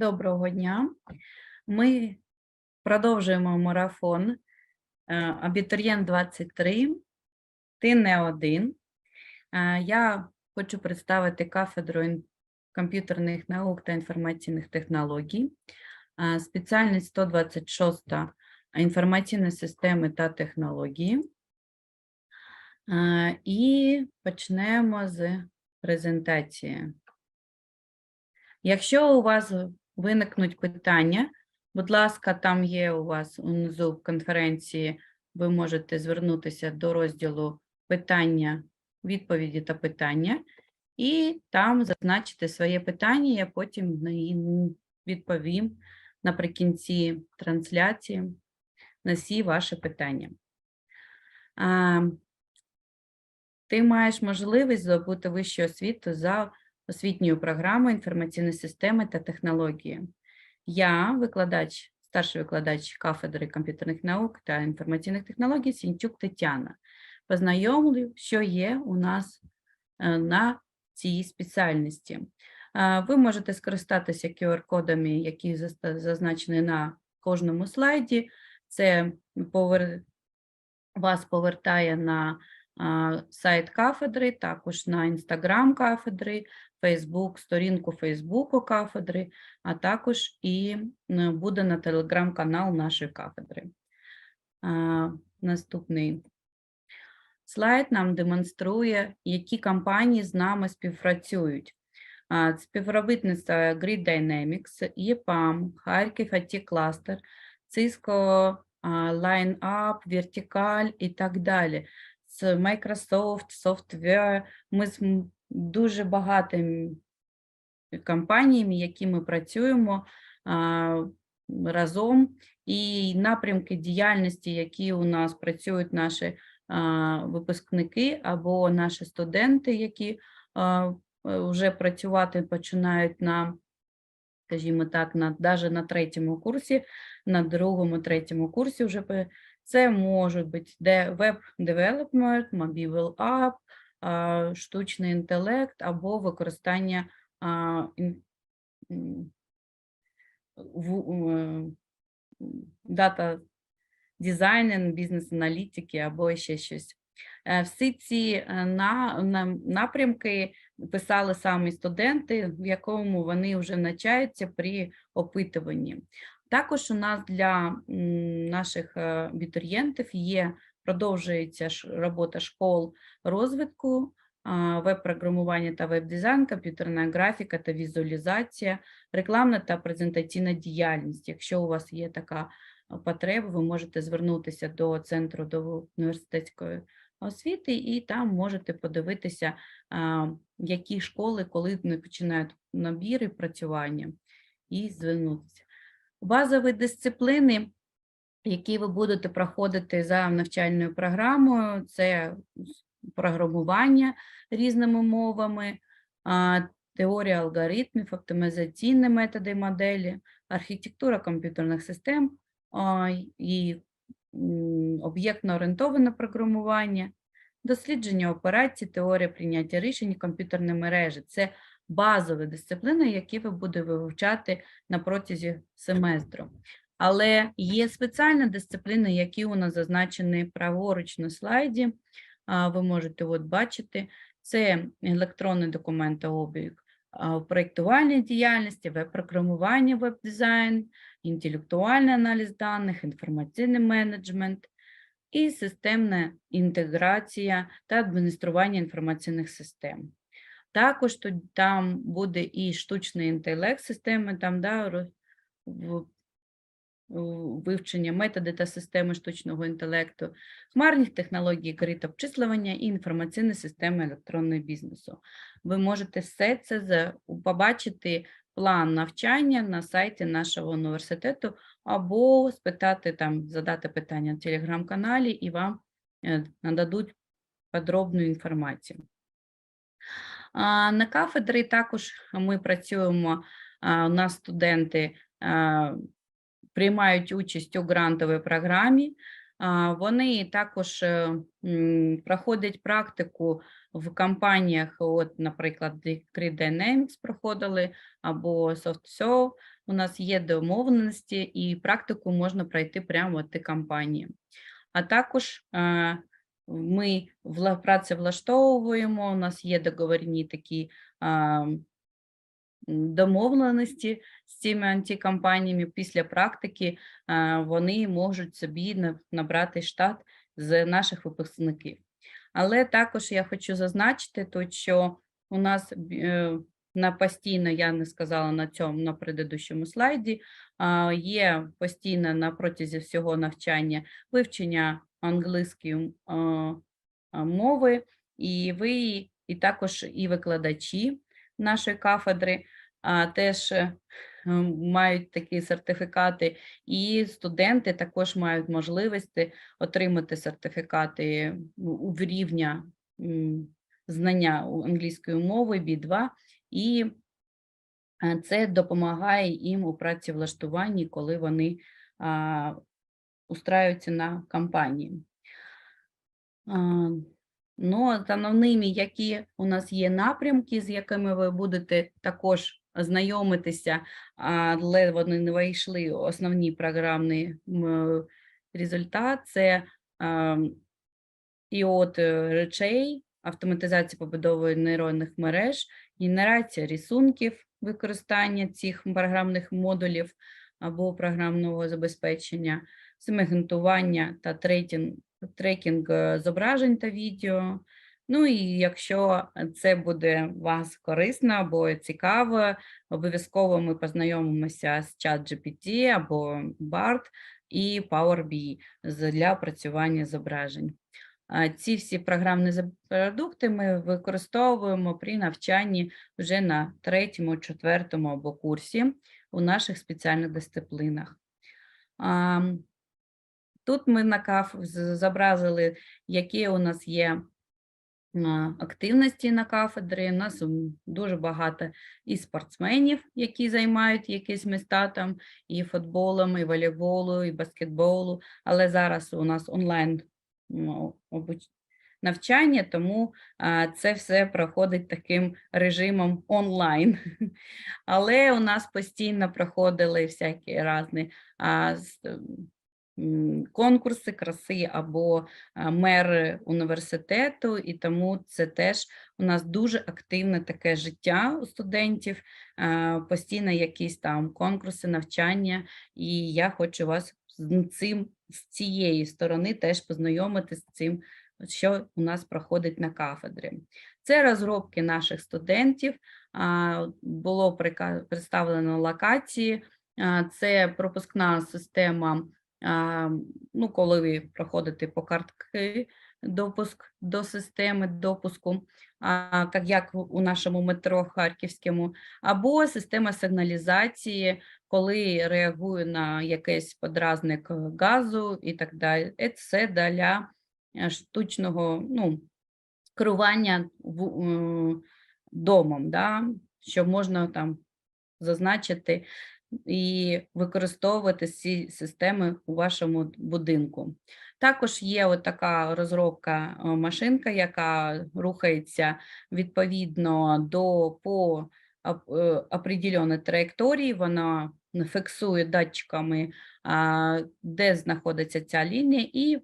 Доброго дня. Ми продовжуємо марафон е, Абітурієнт 23. Ти не один. Е, Я хочу представити кафедру комп'ютерних наук та інформаційних технологій. Е, Спеціальність 126 інформаційні системи та технології. І почнемо з презентації. Якщо у вас виникнуть питання, будь ласка, там є у вас унизу в конференції, ви можете звернутися до розділу питання, відповіді та питання, і там зазначити своє питання, я потім відповім наприкінці трансляції на всі ваші питання. Ти маєш можливість здобути вищу освіту за освітньою програмою інформаційної системи та технології. Я викладач, старший викладач кафедри комп'ютерних наук та інформаційних технологій Сінчук Тетяна. Познайомлю, що є у нас е, на цій спеціальності. Е, Ви можете скористатися QR-кодами, які зазначені на кожному слайді. Це повер... вас повертає на сайт кафедри, також на інстаграм кафедри, Фейсбук, сторінку Фейсбуку кафедри, а також і буде на телеграм-канал нашої кафедри. Наступний слайд нам демонструє, які компанії з нами співпрацюють. Співробітництво Grid Dynamics, EPAM, Харків IT Cluster, Cisco, LineUp, Vertical і так далі. З Microsoft, Software. Ми з дуже багатими компаніями, які ми працюємо разом, і напрямки діяльності, які у нас працюють наші випускники або наші студенти, які е, вже працювати починають на, скажімо так, на, навіть на третьому курсі, на другому, третьому курсі вже це можуть бути де веб-девелопмент, mobile app, штучний інтелект або використання е, дата дизайнінг, бізнес-аналітики або ще щось. Е, Всі ці е, на, на, напрямки писали самі студенти, в якому вони вже навчаються при опитуванні. Також у нас для наших е, абітурієнтів є, продовжується робота школ розвитку, веб-програмування та веб-дизайн, комп'ютерна графіка та візуалізація, рекламна та презентаційна діяльність. Якщо у вас є така потреба, ви можете звернутися до центру до університетської освіти, і там можете подивитися, які школи, коли починають набіри працювання, і звернутися. Базові дисципліни, які ви будете проходити за навчальною програмою, це програмування різними мовами, теорія алгоритмів, оптимізаційні методи моделі, архітектура комп'ютерних систем і об'єктно-орієнтоване програмування, дослідження операцій, теорія прийняття рішень, комп'ютерні мережі. Це базові дисципліни, які ви будете вивчати на протязі семестру. Але є спеціальні дисципліни, які у нас зазначені праворуч на слайді. Ви можете от бачити, це електронний документообіг, в проєктувальній діяльності, веб-програмування, веб-дизайн, інтелектуальний аналіз даних, інформаційний менеджмент і системна інтеграція та адміністрування інформаційних систем. Також там буде і штучний інтелект системи, там да, вивчення методи та системи штучного інтелекту, хмарні технології грит обчислювання і інформаційні системи електронного бізнесу. Ви можете все це побачити план навчання на сайті нашого університету або спитати там, задати питання в телеграм-каналі і вам е, нададуть подробну інформацію. На кафедрі також ми працюємо, у нас студенти приймають участь у грантовій програмі. вони також е, проходять практику в компаніях, от, наприклад, Dynamics проходили або SoftServe. У нас є домовленості, і практику можна пройти прямо в ті компанії. А також е, ми вла- працевлаштовуємо, у нас є договорні такі домовленості з цими антикомпаніями. Після практики вони можуть собі набрати штат з наших випускників. Але також я хочу зазначити тут, що у нас е, на постійно, я не сказала на цьому, на предыдущому слайді, є постійно на протязі всього навчання вивчення англійської мови, і ви, і також і викладачі нашої кафедри теж е, мають такі сертифікати, і студенти також мають можливості отримати сертифікати у у рівня знання англійської мови B2, і е, це допомагає їм у працевлаштуванні, коли вони а, на компанії. Ну, основними, які у нас є напрямки, з якими ви будете також знайомитися, але вони не вийшли основні програмні м, результат, це і от е, речей, автоматизація побудови нейронних мереж, генерація рисунків, використання цих програмних модулів або програмного забезпечення, сегментування та трекінг, трекінг зображень та відео. Ну і якщо це буде вас корисно або цікаво, обов'язково ми познайомимося з ChatGPT або BART і Power BI для опрацювання зображень. Ці всі програмні продукти ми використовуємо при навчанні вже на третьому, четвертому або курсі у наших спеціальних дисциплінах. Тут ми на каф зобразили, які у нас є активності на кафедрі. У нас дуже багато і спортсменів, які займають якісь міста там і футболом, і волейболу, і баскетболу. Але зараз у нас онлайн навчання, тому це все проходить таким режимом онлайн. Але у нас постійно проходили всякі різні конкурси краси або а, мер університету, і тому це теж у нас дуже активне таке життя у студентів, постійно якісь там конкурси, навчання, і я хочу вас з цим з цієї сторони теж познайомити з цим, що у нас проходить на кафедрі. Це розробки наших студентів. Було представлено локації. Це пропускна система ну, коли ви проходите по картки допуск до системи допуску, як у- нашому метро Харківському, або система сигналізації, коли реагує на якийсь подразник е, газу і так далі. Це для е, штучного ну, керування е, домом, да, що можна там зазначити і використовувати ці системи у вашому будинку. Також є от така розробка машинка, яка рухається відповідно до по е, определеній траєкторії. Вона фіксує датчиками, де знаходиться ця лінія, і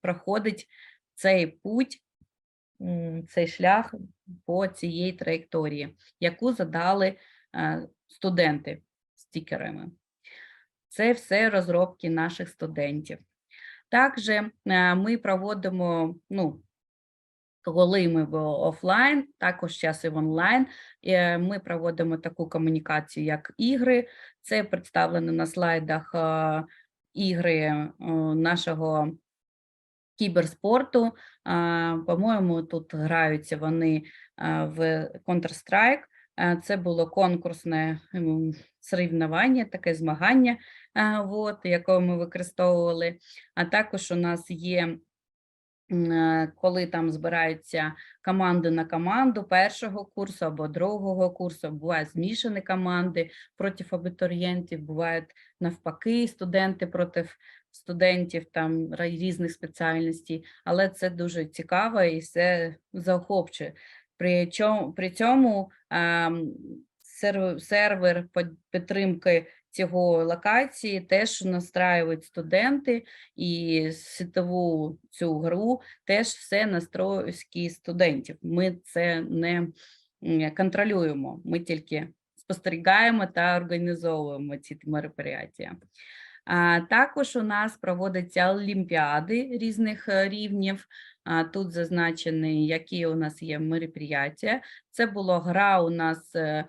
проходить цей путь, цей шлях по цієї траєкторії, яку задали е, студенти стікерами. Це все розробки наших студентів. Також е, ми проводимо, ну, коли ми в офлайн, також зараз і в онлайн. е, Ми проводимо таку комунікацію, як ігри. Це представлено на слайдах е, ігри нашого кіберспорту. По-моєму, тут граються вони в Counter-Strike. Е, Це було конкурсне соревнування, таке змагання, а, от, яке ми використовували. А також у нас є, е, коли там збираються команди на команду першого курсу або другого курсу, бувають змішані команди проти абітурієнтів, бувають навпаки студенти проти студентів там різних спеціальностей, але це дуже цікаво і все заохочує. При чому при цьому ем, сервер підтримки цього локації теж настраюють студенти і світову цю гру теж все настройки студентів. Ми це не контролюємо, ми тільки спостерігаємо та організовуємо ці мероприятия. Також у нас проводяться олімпіади різних е, рівнів. Тут зазначені, які у нас є мероприятия. Це була гра у нас е,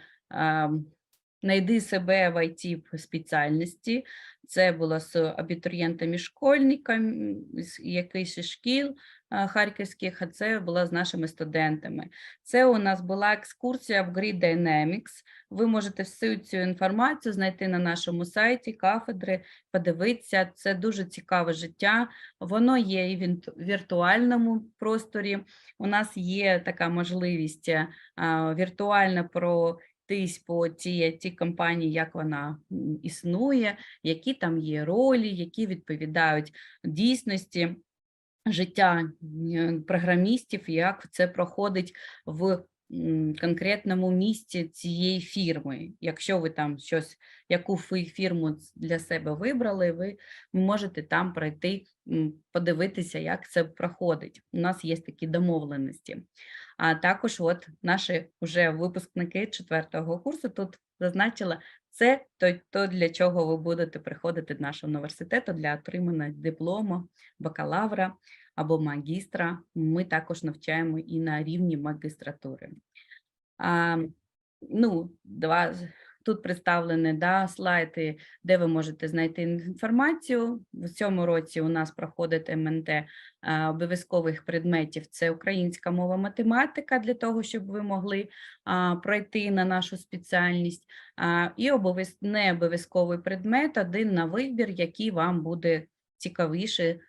Найди себе в IT спеціальності. Це було з абітурієнтами школьниками з якихось шкіл харківських, а це було з нашими студентами. Це у нас була екскурсія в Grid Dynamics. Ви можете всю цю інформацію знайти на нашому сайті кафедри, подивитися. Це дуже цікаве життя. Воно є і в віртуальному просторі. У нас є така можливість е, віртуально пройтись по тій ті компанії, як вона існує, які там є ролі, які відповідають дійсності життя програмістів, як це проходить в конкретному місці цієї фірми. Якщо ви там щось, яку фі- фірму для себе вибрали, ви можете там пройти, подивитися, як це проходить. У нас є такі домовленості. А також от наші вже випускники четвертого курсу тут зазначили, це то, то для чого ви будете приходити до нашого університету для отримання диплому бакалавра або магістра. Ми також навчаємо і на рівні магістратури. А, ну, два, тут представлені да, слайди, де ви можете знайти інформацію. В цьому році у нас проходить МНТ обов'язкових предметів. Це українська мова, математика, для того, щоб ви могли а, пройти на нашу спеціальність. А, і не обов'язковий предмет, один на вибір, який вам буде цікавіше е,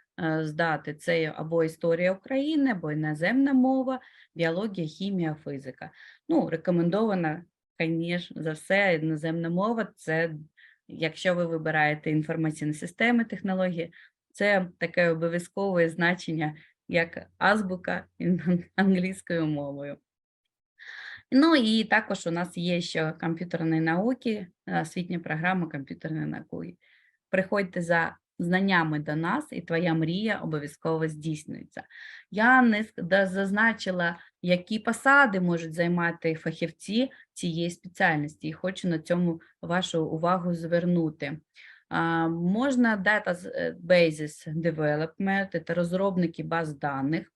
здати. Це або історія України, або іноземна мова, біологія, хімія, фізика. Ну, рекомендована, звісно, за все, іноземна мова. Це якщо ви вибираєте інформаційні системи, технології, це таке обов'язкове значення, як азбука англійською мовою. Ну і також у нас є ще комп'ютерні науки, освітня програма комп'ютерної науки. Приходьте за знаннями до нас, і твоя мрія обов'язково здійснюється. Я не зазначила, які посади можуть займати фахівці цієї спеціальності, і хочу на цьому вашу увагу звернути. Можна data е, basis development, це розробники баз даних,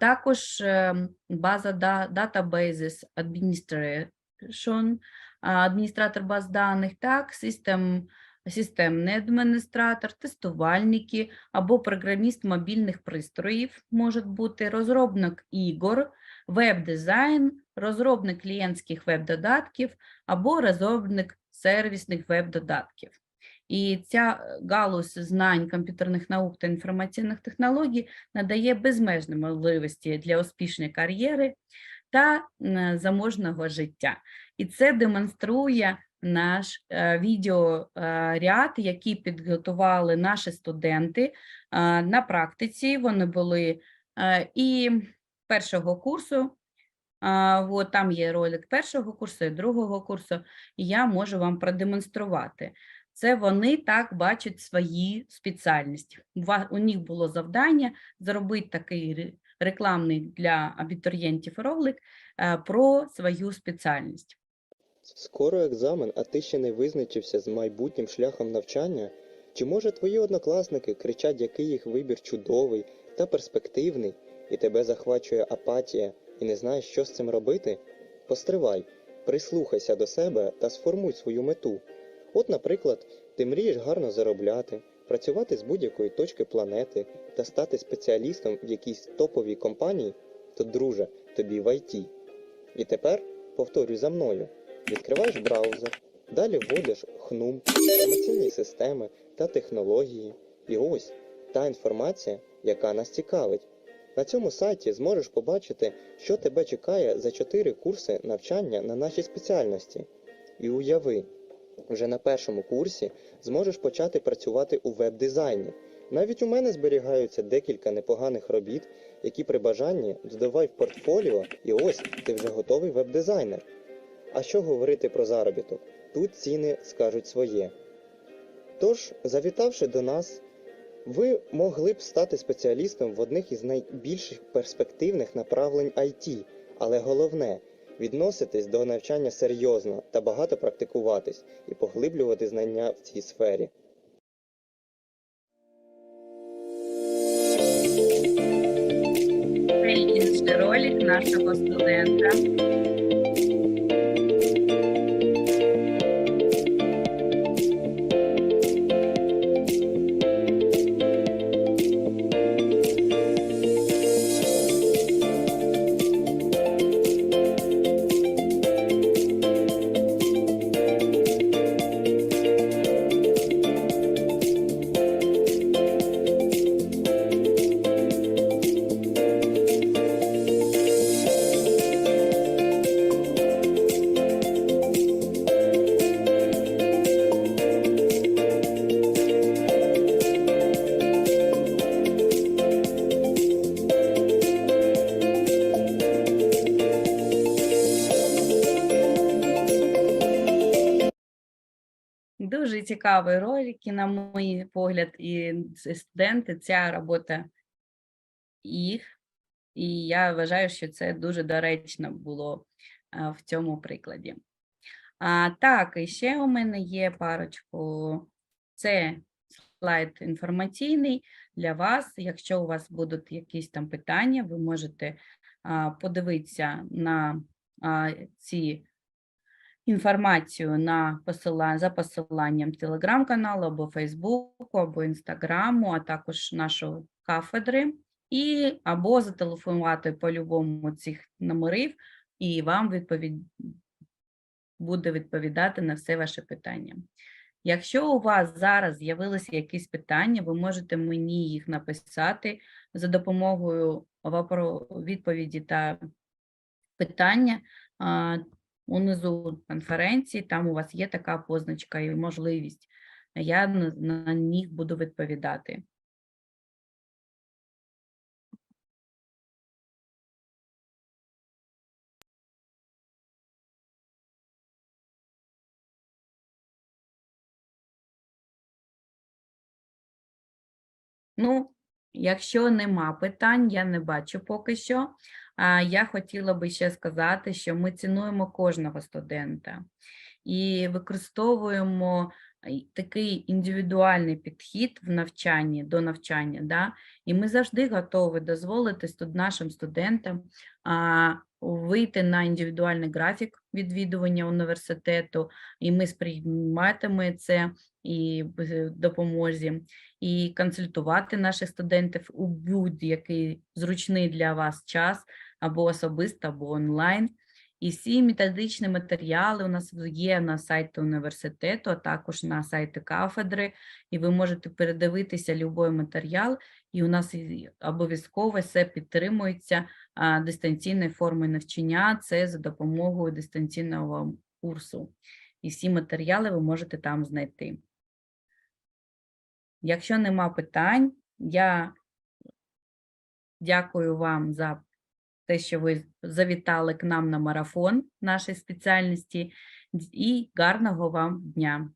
також ем, база да- databases administration, адміністратор баз даних, так, систем, системний адміністратор, тестувальники або програміст мобільних пристроїв можуть бути, розробник ігор, веб-дизайн, розробник клієнтських веб-додатків або розробник сервісних веб-додатків. І ця е, галузь знань комп'ютерних наук та інформаційних технологій надає безмежні можливості для успішної кар'єри та заможного життя. І це демонструє наш е, відеоряд, який підготували наші студенти е, на практиці. Вони були е, і першого курсу. От там є ролик першого курсу і другого курсу, я можу вам продемонструвати. Це вони так бачать свої спеціальності. У них було завдання зробити такий рекламний для абітурієнтів ролик е, про свою спеціальність. Скоро екзамен, а ти ще не визначився з майбутнім шляхом навчання? Чи може твої однокласники кричать, який їх вибір чудовий та перспективний, і тебе захвачує апатія і не знаєш, що з цим робити? Постривай, прислухайся до себе та сформуй свою мету. От, наприклад, ти мрієш гарно заробляти, працювати з будь-якої точки планети та стати спеціалістом в якійсь топовій компанії, то, друже, тобі в IT. І тепер повторюй за мною. Відкриваєш браузер, далі вводиш ХНУМ, інформаційні системи та технології. І ось та інформація, яка нас цікавить. На цьому сайті зможеш побачити, що тебе чекає за 4 курси навчання на нашій спеціальності. І уяви, Вже на першому курсі зможеш почати працювати у веб-дизайні. Навіть у мене зберігаються декілька непоганих робіт, які при бажанні додавай в портфоліо, і ось ти вже готовий веб-дизайнер. А що говорити про заробіток? Тут ціни скажуть своє. Тож, завітавши до нас, ви могли б стати спеціалістом в одних із найбільших перспективних направлень IT, але головне відноситись до навчання серйозно та багато практикуватись і поглиблювати знання в цій сфері. Ролик нашого студента. Дуже цікавий ролик, і, на мій погляд, і студенти, ця робота їх. І я вважаю, що це дуже доречно було в цьому прикладі. А, так, і ще у мене є парочку. Це слайд інформаційний для вас. Якщо у вас будуть якісь там питання, ви можете а, подивитися на а, ці інформацію на посила... за посиланням телеграм-каналу або Фейсбуку, або Інстаграму, а також нашої кафедри, і або зателефонувати по любому цих номерів, і вам відповідь буде відповідати на все ваше питання. Якщо у вас зараз з'явилися якісь питання, ви можете мені їх написати за допомогою відповіді та питання. Унизу конференції, там у вас є така позначка і можливість. Я на, на них буду відповідати. Ну, якщо нема питань, я не бачу поки що. Я хотіла би ще сказати, що ми цінуємо кожного студента і використовуємо такий індивідуальний підхід в навчанні до навчання. Да? І ми завжди готові дозволити нашим студентам вийти на індивідуальний графік відвідування університету, і ми сприйматиме це і в допомозі, і консультувати наших студентів у будь-який зручний для вас час, або особисто, або онлайн. І всі методичні матеріали у нас є на сайті університету, а також на сайті кафедри, і ви можете передивитися будь-який матеріал, і у нас обов'язково все підтримується дистанційною формою навчання, це за допомогою дистанційного курсу. І всі матеріали ви можете там знайти. Якщо нема питань, я дякую вам за те, що ви завітали к нам на марафон нашої спеціальності, і гарного вам дня!